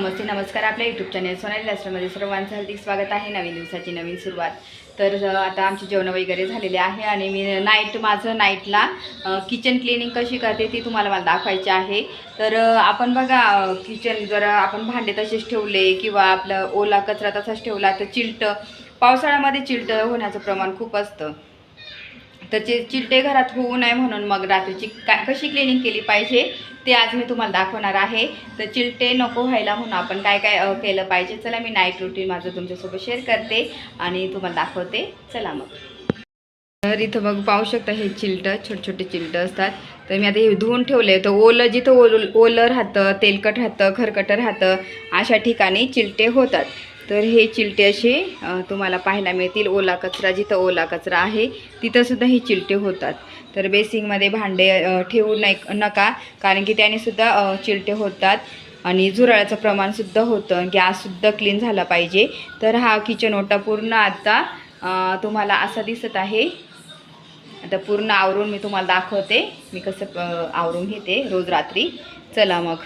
नमस्ते नमस्कार. आपल्या YouTube channel Sonali लास्टमध्ये सर्वांचं हार्दिक स्वागत आहे. नवीन दिवसाची नवीन सुरुवात. तर आता आमचे जेवण वगैरे झालेले आहे आणि मी नाईट माझं नाईटला किचन क्लिनिंग कशी करते ती तुम्हाला मला दाखवायची आहे. तर आपण बघा किचन जर आपण भांडे तसेच ठेवले किंवा आपलं ओला कचरा तसाच ठेवला तर चिलटं पावसाळ्यामध्ये चिलटं होण्याचं प्रमाण खूप असतं. त्याचे चिलटे घरात होऊ नये म्हणून मग रात्रीची का कशी क्लिनिंग केली पाहिजे ते आज मी तुम्हाला दाखवणार आहे. तर चिलटे नको व्हायला म्हणून आपण काय काय केलं पाहिजे चला मी नाईट रुटीन माझं तुमच्यासोबत शेअर करते आणि तुम्हाला दाखवते. चला मग. तर इथं मग पाहू शकता हे चिलटं छोटे छोटे चिलटं असतात. तर मी आता हे धुवून ठेवले तर ओलं जिथं ओल ओलं राहतं तेलकट राहतं खरकट राहतं अशा ठिकाणी चिलटे होतात. तर हे चिलटे असे तुम्हाला पाहायला मिळतील. ओला कचरा जिथं ओला कचरा आहे तिथंसुद्धा हे चिलटे होतात. तर बेसिंगमध्ये भांडे ठेवू नाही नका. कारण की त्यानेसुद्धा चिलटे होतात. आणि झुरळाचं प्रमाणसुद्धा होतं. गॅससुद्धा क्लीन झाला पाहिजे. तर हा किचन ओटा पूर्ण आता तुम्हाला असा दिसत आहे. आता पूर्ण आवरून मी तुम्हाला दाखवते. मी कसं आवरून घेते रोज रात्री. चला मग.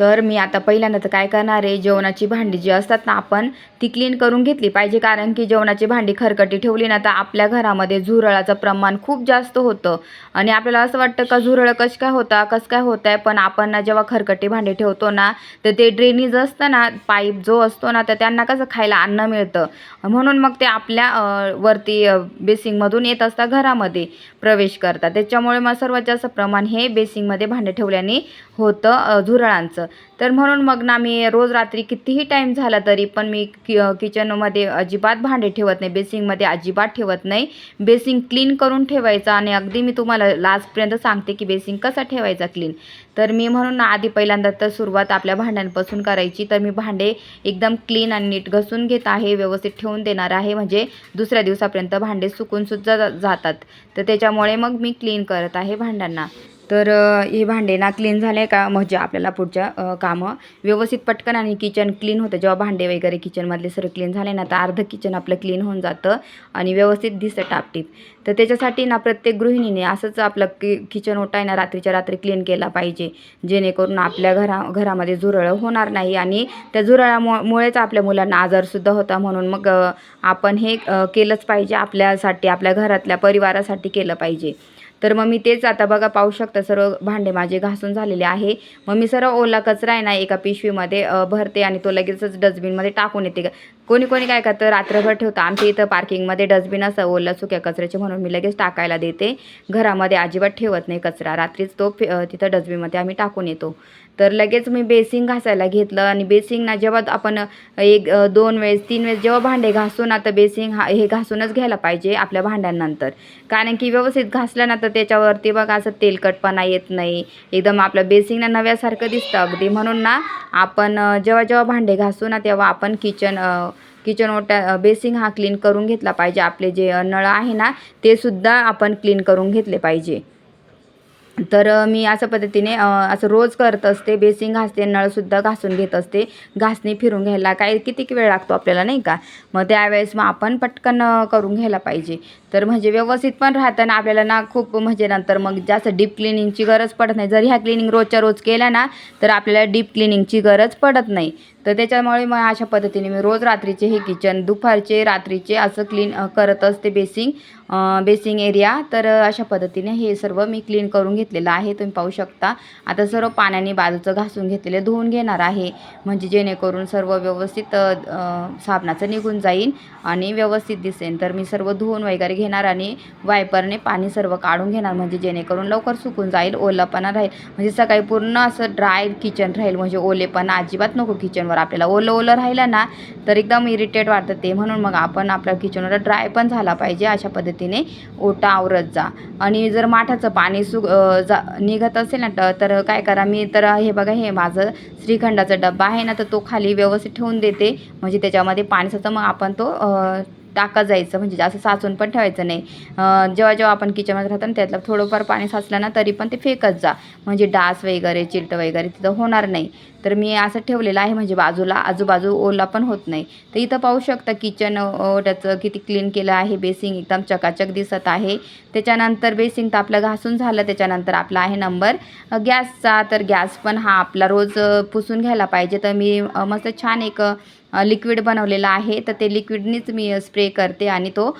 तर मी आता पहिल्यांदा तर काय करणार आहे जेवणाची भांडी जी असतात ना आपण ती क्लीन करून घेतली पाहिजे. कारण की जेवणाची भांडी खरकटी ठेवली ना तर आपल्या घरामध्ये झुरळाचं प्रमाण खूप जास्त होतं. आणि आपल्याला असं वाटतं का झुरळ कसं काय होता कसं काय होत आहे पण आपण ना जेव्हा खरकटी भांडी ठेवतो ना तर ते ड्रेनेज असतं ना पाईप जो असतो ना तर त्यांना कसं खायला अन्न मिळतं. म्हणून मग ते आपल्या वरती बेसिंगमधून येत असतात घरामध्ये प्रवेश करतात. त्याच्यामुळे मग सर्वात जास्त प्रमाण हे बेसिंगमध्ये भांडे ठेवल्याने होतं झुरळांचं. तर म्हणून मग ना मी रोज रात्री कितीही टाईम झाला तरी पण मी कि किचनमध्ये अजिबात भांडे ठेवत नाही बेसिंगमध्ये अजिबात ठेवत नाही. बेसिंग क्लीन करून ठेवायचं आणि अगदी मी तुम्हाला लास्टपर्यंत सांगते की बेसिंग कसा ठेवायचा क्लीन तर मी म्हणून ना आधी पहिल्यांदा तर सुरुवात आपल्या भांड्यांपासून करायची. तर मी भांडे एकदम क्लीन आणि नीट घसून घेत आहे व्यवस्थित ठेवून देणार आहे. म्हणजे दुसऱ्या दिवसापर्यंत भांडे सुकूनसुद्धा जा- जातात. तर त्याच्यामुळे मग मी क्लीन करत आहे भांड्यांना. तर हे भांडे ना क्लीन झाले का? म्हणजे आपल्याला पुढच्या कामं व्यवस्थित पटकन आणि किचन क्लीन होतं. जेव्हा भांडे वगैरे किचनमधले सर्व क्लीन झाले ना तर अर्धं किचन आपलं क्लीन होऊन जातं आणि व्यवस्थित दिसतं टापटीप. तर त्याच्यासाठी ना प्रत्येक गृहिणीने असंच आपलं कि किचन ओटा आहे ना रात्रीच्या रात्री क्लीन केला पाहिजे. जेणेकरून आपल्या घरा घरामध्ये झुरळं होणार नाही आणि त्या झुरळामुळेच आपल्या मुलांना आजारसुद्धा होता म्हणून मग आपण हे केलंच पाहिजे. आपल्यासाठी आपल्या घरातल्या परिवारासाठी केलं पाहिजे. तर मग मी तेच आता बघा पाहू शकता सर्व भांडे माझे घासून झालेले आहे. मग मी सर्व ओला कचरा आहे ना एका पिशवीमध्ये भरते आणि तो लगेचच डस्टबिनमध्ये टाकून येते. कोणी कोणी काय करतं रात्रभर ठेवतं. आमच्या इथं पार्किंगमध्ये डस्टबिन असं ओला सुक्या कचऱ्याचे म्हणून मी लगेच टाकायला देते. घरामध्ये अजिबात ठेवत नाही कचरा. रात्रीच तो फे- तिथं डस्टबिनमध्ये आम्ही टाकून येतो. तर लगेच मी बेसिंग घासायला घेतलं आणि बेसिंग ना जेव्हा आपण एक दोन वेळेस तीन वेळेस जेव्हा भांडे घासू ना तर बेसिंग हा हे घासूनच घ्यायला पाहिजे आपल्या भांड्यांनंतर. कारण की व्यवस्थित घासलं ना तर त्याच्यावरती बघा असं तेलकटपणा येत नाही. एकदम आपलं बेसिंग ना नव्यासारखं दिसतं अगदी. म्हणून ना आपण जेव्हा जेव्हा भांडे घासू ना तेव्हा आपण किचन किचन ओट्या बेसिंग हा क्लीन करून घेतला पाहिजे. आपले जे नळ आहे ना ते सुद्धा आपण क्लीन करून घेतले पाहिजे. तर मी अशा पद्धतीने असं रोज करत असते. बेसिंग घासते नळसुद्धा घासून घेत असते. घासणी फिरून घ्यायला काय किती वेळ लागतो आपल्याला नाही का? मग त्यावेळेस मग आपण पटकन करून घ्यायला पाहिजे. तर म्हणजे व्यवस्थित पण राहतं ना आपल्याला ना खूप म्हणजे नंतर मग जास्त डीप क्लिनिंगची गरज पडत नाही. जर ह्या क्लिनिंग रोजच्या रोज केल्या ना तर आपल्याला डीप क्लिनिंगची गरज पडत नाही. तर त्याच्यामुळे मग अशा पद्धतीने मी रोज रात्रीचे हे किचन दुपारचे रात्रीचे असं क्लीन करत असते बेसिंग बेसिंग एरिया. तर अशा पद्धतीने हे सर्व मी क्लीन करून घेतलेलं आहे. तुम्ही पाहू शकता. आता सर्व पाण्याने बाजूचं घासून घेतलेलं धुवून घेणार आहे. म्हणजे जेणेकरून सर्व व्यवस्थित साबणाचं निघून जाईल आणि व्यवस्थित दिसेल तर मी सर्व धुवून वगैरे घेणार आणि वायपरने पाणी सर्व काढून घेणार. म्हणजे जेणेकरून लवकर सुकून जाईल ओलापणा राहील. म्हणजे सकाळी पूर्ण असं ड्राय किचन राहील. म्हणजे ओलेपणा अजिबात नको किचनवर आपल्याला ओलं ओलं राहिलं ना तर एकदम इरिटेट वाटतं ते. म्हणून मग आपण आपल्या किचनवर ड्राय पण झाला पाहिजे अशा पद्धतीने. ओटा आवरत जा. आणि जर माठाचं पाणी सु जा निघत असेल ना तर काय करा मी तर हे बघा हे माझं श्रीखंडाचा डब्बा आहे ना तर तो खाली व्यवस्थित ठेवून देते. म्हणजे त्याच्यामध्ये पाणी असतं मग आपण तो टाका जायचं म्हणजे असं साचून पण ठेवायचं नाही. जेव्हा जेव्हा आपण किचनमध्ये राहतो ना त्यातलं थोडंफार पाणी साचलं ना तरी पण ते फेकत जा. म्हणजे डास वगैरे चिलट वगैरे तिथं होणार नाही. तर मी असं ठेवलेलं आहे म्हणजे बाजूला आजूबाजू ओला पण होत नाही. तर इथं पाहू शकता किचन त्याचं किती क्लीन केलं आहे बेसिंग एकदम चकाचक दिसत आहे. त्याच्यानंतर बेसिंग तर आपलं घासून झालं त्याच्यानंतर आपला आहे नंबर गॅसचा तर गॅस पण हा आपला रोज पुसून घ्यायला पाहिजे. तर मी मस्त छान एक लिक्विड बनवलेलं आहे. तर ते लिक्विडनीच मी स्प्रे करते आणि तो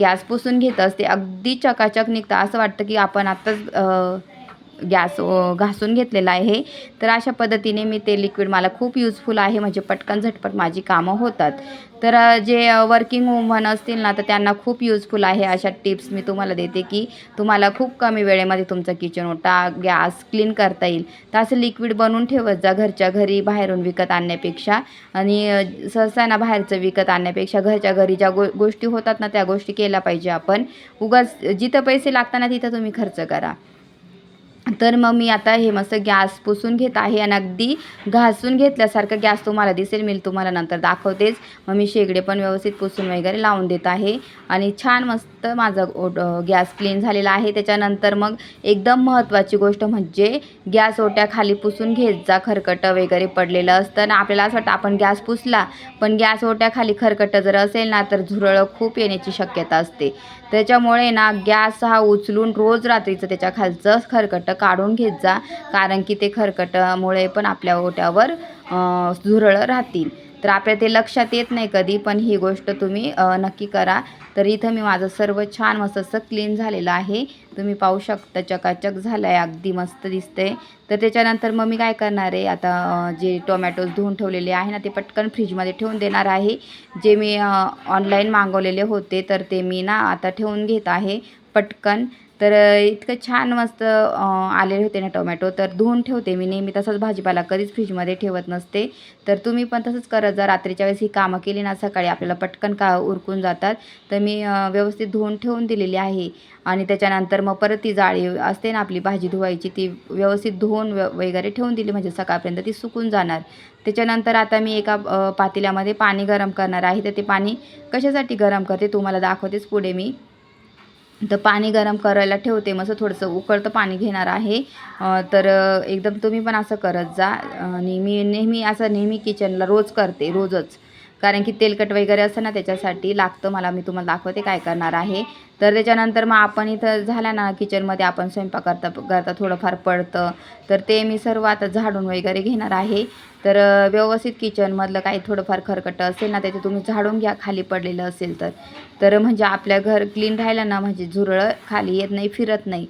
गॅस पुसून घेत असते. अगदी चकाचक निघतं. असं वाटतं की आपण आत्ताच गॅस घासून घेतलेला आहे. तर अशा पद्धतीने मी ते लिक्विड मला खूप युजफुल आहे. म्हणजे पटकन झटपट माझी कामं होतात. तर जे वर्किंग वुमन असतील ना तर त्यांना खूप युजफुल आहे अशा टिप्स मी तुम्हाला देते की तुम्हाला खूप कमी वेळेमध्ये तुमचं किचन ओटा गॅस क्लीन करता येईल. तर असं लिक्विड बनवून ठेवत जा घरच्या घरी बाहेरून विकत आणण्यापेक्षा. आणि सहसा ना बाहेरचं विकत आणण्यापेक्षा घरच्या घरी ज्या गो गोष्टी होतात ना त्या गोष्टी केल्या पाहिजे आपण. उगाच जिथं पैसे लागतात ना तिथं तुम्ही खर्च करा. तर मग मी आता हे मस्त गॅस पुसून घेत आहे आणि अगदी घासून घेतल्यासारखं गॅस तुम्हाला दिसेल. मी तुम्हाला नंतर दाखवतेच. मग मी शेगडे पण व्यवस्थित पुसून वगैरे लावून देत आहे. आणि छान मस्त माझा ओट गॅस क्लीन झालेला आहे. त्याच्यानंतर मग एकदम महत्त्वाची गोष्ट म्हणजे गॅस ओट्याखाली पुसून घेत जा. खरकटं वगैरे पडलेलं असतं ना. आपल्याला असं वाटतं आपण गॅस पुसला पण गॅस ओट्याखाली खरकटं जर असेल ना तर झुरळं खूप येण्याची शक्यता असते. त्याच्यामुळे ना गॅस हा उचलून रोज रात्रीचं त्याच्या खालचं खरकटं काढून घेत जा. कारण की ते खरकटामुळे पण आपल्या ओट्यावर झुरळं राहतील. तर आपल्या ते लक्षात येत नाही कधी पण ही गोष्ट तुम्ही नक्की करा. तर इथं मी माझं सर्व छान मस्त असं क्लीन झालेलं आहे. तुम्ही पाहू शकता चकाचक झालं आहे अगदी मस्त दिसतंय. तर त्याच्यानंतर मग मी काय करणार आहे आता जे टोमॅटोज धुवून ठेवलेले आहे ना ते पटकन फ्रीजमध्ये ठेवून देणार आहे. जे मी ऑनलाईन मागवलेले होते तर ते मी ना आता ठेवून घेत आहे. पटकन. तर इतकं छान मस्त आलेले होते ना टोमॅटो. तर धुवून ठेवते मी. नेहमी तसंच भाजीपाला कधीच फ्रीजमध्ये ठेवत नसते. तर तुम्ही पण तसंच करत जा रात्रीच्या वेळेस ही कामं केली ना सकाळी आपल्याला पटकन का उरकून जातात तर मी व्यवस्थित धुवून ठेवून दिलेली आहे. आणि त्याच्यानंतर मग परत ती जाळी असते ना आपली भाजी धुवायची ती व्यवस्थित धुवून व वगैरे ठेवून दिली. म्हणजे सकाळपर्यंत ती सुकून जाणार. त्याच्यानंतर आता मी एका पातेल्यामध्ये पाणी गरम करणार आहे. तर ते पाणी कशासाठी गरम करते तुम्हाला दाखवतेच पुढे मी. तर पाणी गरम करायला ठेवते. मग असं थोडंसं उकळतं पाणी घेणार आहे. तर एकदम तुम्ही पण असं करत जा. आणि मी नेहमी असं नेहमी किचनला रोज करते रोजच. कारण की तेलकट वगैरे असतं ना त्याच्यासाठी लागतं. मला मी तुम्हाला दाखवते काय करणार आहे. तर त्याच्यानंतर मग आपण इथं झाल्या ना किचनमध्ये आपण स्वयंपाक करता करता थोडंफार पडतं. तर ते मी सर्व आता झाडून वगैरे घेणार आहे. तर व्यवस्थित किचनमधलं काही थोडंफार खरकटं असेल ना त्याचे तुम्ही झाडून घ्या खाली पडलेलं असेल तर. तर म्हणजे आपल्या घर क्लीन राहिलं ना म्हणजे झुरळं खाली येत नाही फिरत नाही.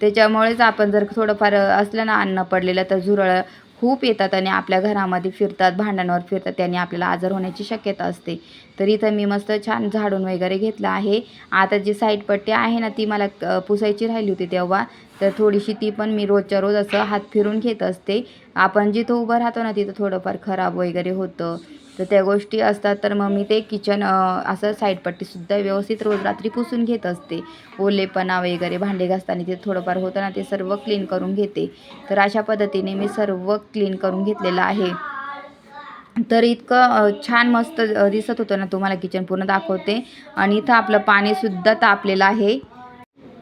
त्याच्यामुळेच आपण जर थोडंफार असलं ना अन्न पडलेलं तर झुरळं खूप येतात आणि आपल्या घरामध्ये फिरतात भांड्यांवर फिरतात त्याने आपल्याला आजार होण्याची शक्यता असते. तर इथं मी मस्त छान झाडून वगैरे घेतलं आहे. आता जी साईड पट्टी आहे ना ती मला पुसायची राहिली होती तेव्हा. तर थोडीशी ती पण मी रोजच्या रोज असं हात फिरून घेत असते. आपण जिथं उभं राहतो ना तिथं थोडंफार खराब वगैरे होतं. तर त्या गोष्टी असतात. तर मग मी ते किचन असं साईडपट्टीसुद्धा व्यवस्थित रोज रात्री पुसून घेत असते. ओलेपणा वगैरे भांडे घासताना ते थोडंफार होतं ना ते सर्व क्लीन करून घेते. तर अशा पद्धतीने मी सर्व क्लीन करून घेतलेलं आहे. तर इतकं छान मस्त दिसत होतं ना तुम्हाला किचन पूर्ण दाखवते. आणि इथं आपलं पाणीसुद्धा तापलेलं आहे.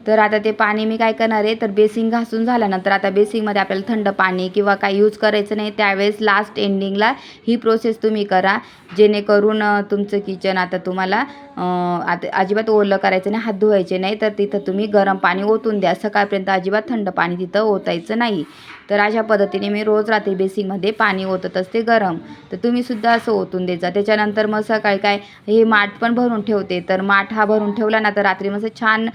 तर आता ते पाणी मी काय करणार आहे तर बेसिंग घासून झाल्यानंतर आता बेसिंगमध्ये आपल्याला थंड पाणी किंवा काही यूज करायचं नाही त्यावेळेस लास्ट एंडिंगला ही प्रोसेस तुम्ही करा जेणेकरून तुमचं किचन आता तुम्हाला आता अजिबात ओलं करायचं नाही हात धुवायचे नाही तर तिथं तुम्ही गरम पाणी ओतून द्या. सकाळपर्यंत अजिबात थंड पाणी तिथं ओतायचं नाही. तर अशा पद्धतीने मी रोज रात्री बेसिंगमध्ये पाणी ओतत असते गरम. तर तुम्हीसुद्धा असं ओतून द्यायचा जा. त्याच्यानंतर मग सकाळी काय हे माठ पण भरून ठेवते. तर माठ हा भरून ठेवला ना तर रात्री मग छान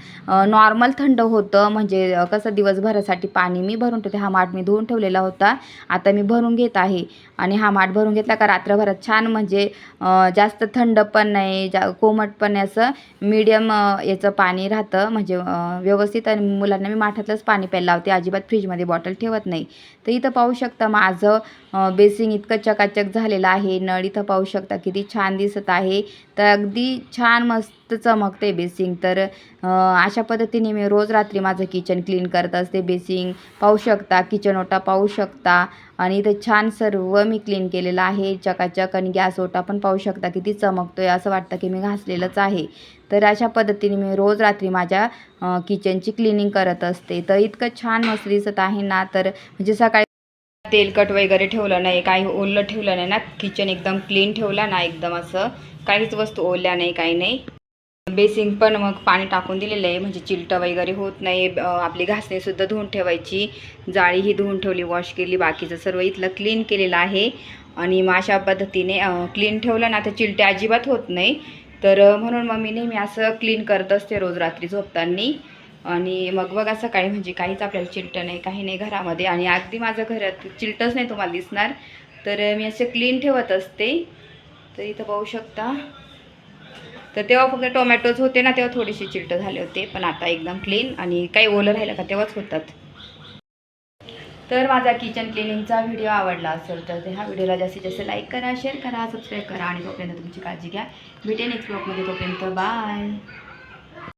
नॉर्मल थंड होतं. म्हणजे कसं दिवसभरासाठी पाणी मी भरून ठेवते. हा माठ मी धुवून ठेवलेला होता. आता मी भरून घेत आहे. आणि हा माठ भरून घेतला का रात्रभरात छान म्हणजे जास्त थंड पण नाही जा कोमट पण असं मीडियम याचं पाणी राहतं. म्हणजे व्यवस्थित आणि मुलांना मी माठातलंच पाणी प्यायला लावते. अजिबात फ्रीजमध्ये बॉटल ठेवत नाही. तर इथं पाहू शकता माझं बेसिंग इतकं चकाचक झालेलं आहे. नळ इथं पाहू शकता किती छान दिसत आहे. तर अगदी छान मस्त चमकते बेसिंग. तर अशा पद्धतीने मी रोज रात्री माझं किचन क्लीन करत असते बेसिंग. पाहू शकता किचन ओटा पाहू शकता. आणि इथं छान सर्व मी क्लीन केलेलं आहे. चकाचक आणि गॅस ओटा पण पाहू शकता किती चमकतोय असं वाटतं की मी घासलेलंच आहे. तर अशा पद्धतीने मी रोज रात्री माझ्या किचनची क्लिनिंग करत असते. तर इतकं छान मस्त दिसत आहे ना. तर म्हणजे सकाळी तेलकट वगैरे ठेवलं नाही काही ओलं ठेवलं नाही ना किचन एकदम क्लीन ठेवला ना एकदम असं. काहीच वस्तू ओल्या नाही काही नाही. बेसिंग पण मग पाणी टाकून दिलेलं आहे म्हणजे चिलटं वगैरे होत नाही. आपली घासणीसुद्धा धुवून ठेवायची. जाळीही धुवून ठेवली वॉश केली बाकीचं सर्व इथलं क्लीन केलेलं आहे. आणि मग अशा पद्धतीने क्लीन ठेवलं ना तर चिलटे अजिबात होत नाही. तर म्हणून मग मी नेहमी असं क्लीन करत असते रोज रात्री झोपताना. आणि मग बघा सकाळी म्हणजे काहीच आपल्याला चिलटं नाही काही नाही घरामध्ये. आणि अगदी माझं घरात चिलटंच नाही तुम्हाला दिसणार. तर मी असे क्लीन ठेवत असते. तर इथं पाहू शकता. तर तेव्हा फक्त टोमॅटोज होते ना तेव्हा थोडेसे चिलटं झाले होते. पण आता एकदम क्लीन आणि काही ओलं राहिलं का तेव्हाच होतात. तर माझा किचन क्लिनिंगचा व्हिडिओ आवडला असेल तर ते ह्या व्हिडिओला जास्तीत जास्त लाईक करा शेअर करा सबस्क्राईब करा आणि तोपर्यंत तुमची काळजी घ्या. भेटेन नेक्स्ट ब्लॉगमध्ये तोपर्यंत बाय